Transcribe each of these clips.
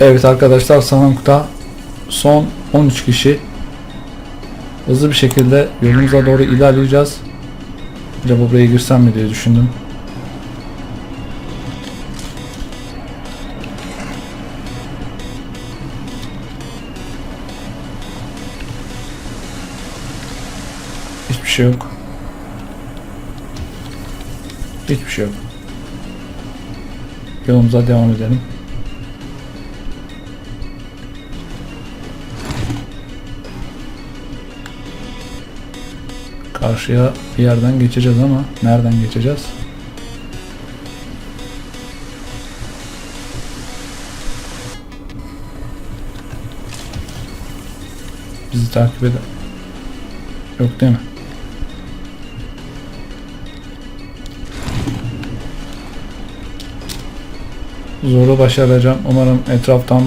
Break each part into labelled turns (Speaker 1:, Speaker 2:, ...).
Speaker 1: Evet arkadaşlar Sanok'ta son 13 kişi hızlı bir şekilde yolumuza doğru ilerleyeceğiz. Acaba buraya girsem mi diye düşündüm. Hiçbir şey yok. Hiçbir şey yok. Yolumuza devam edelim. Karşıya bir yerden geçeceğiz ama nereden geçeceğiz? Bizi takip eden yok değil mi? Zoru başaracağım. Umarım etraftan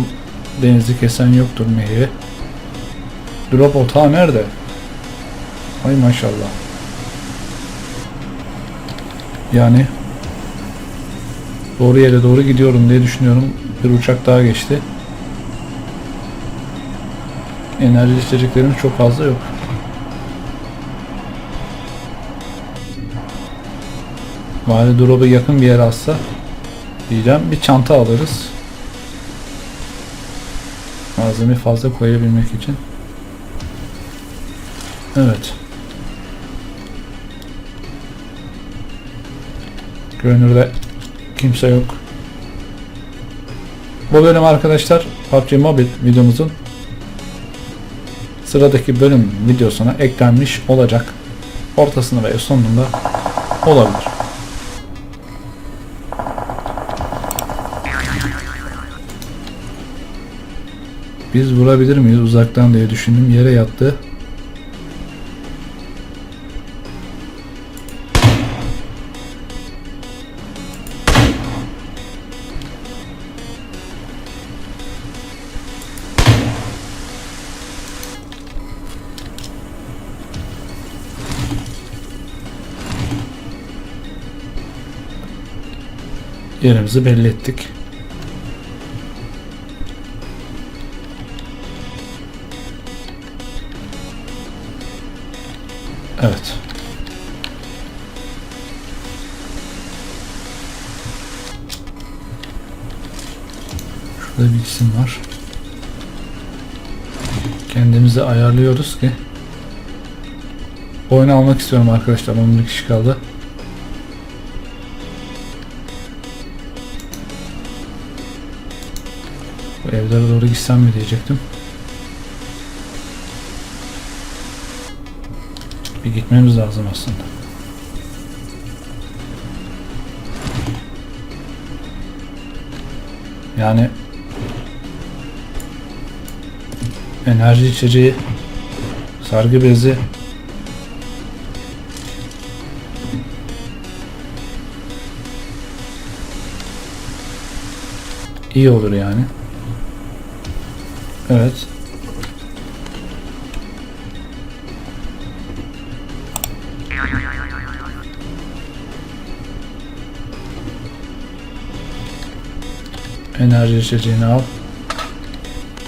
Speaker 1: denizi kesen yoktur meyve. Drop otağı nerede? Ay maşallah. Yani doğru yere doğru gidiyorum diye düşünüyorum. Bir uçak daha geçti. Enerji içeceklerimiz çok fazla yok. Bari drop'a yakın bir yere atsa diyeceğim. Bir çanta alırız. Malzeme fazla koyabilmek için. Evet. Görünürde kimse yok. Bu bölüm arkadaşlar PUBG Mobile videomuzun sıradaki bölüm videosuna eklenmiş olacak. Ortasında ve sonunda olabilir. Biz vurabilir miyiz uzaktan diye düşündüm. Yere yattı. Yerimizi belli ettik. Evet. Şurada bir isim var. Kendimizi ayarlıyoruz ki oyunu almak istiyorum arkadaşlar. 11 kişi kaldı. Bu evlere doğru gitsem mi diyecektim. Bir gitmemiz lazım aslında. Yani enerji içeceği, sargı bezi iyi olur yani. Evet. Enerji içeceğini al.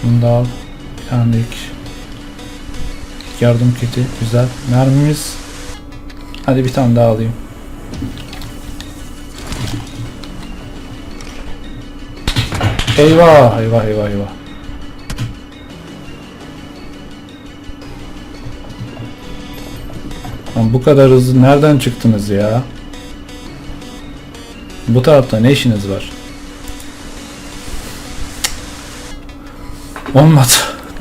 Speaker 1: Bunu da al. Bir yardım kiti. Güzel. Mermimiz. Hadi bir tane daha alayım. Eyvah, eyvah, eyvah, eyvah. Lan bu kadar hızlı nereden çıktınız ya? Bu tarafta ne işiniz var? Olmadı.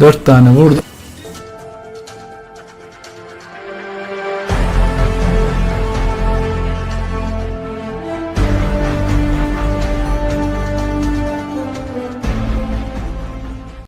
Speaker 1: Dört tane vurdu.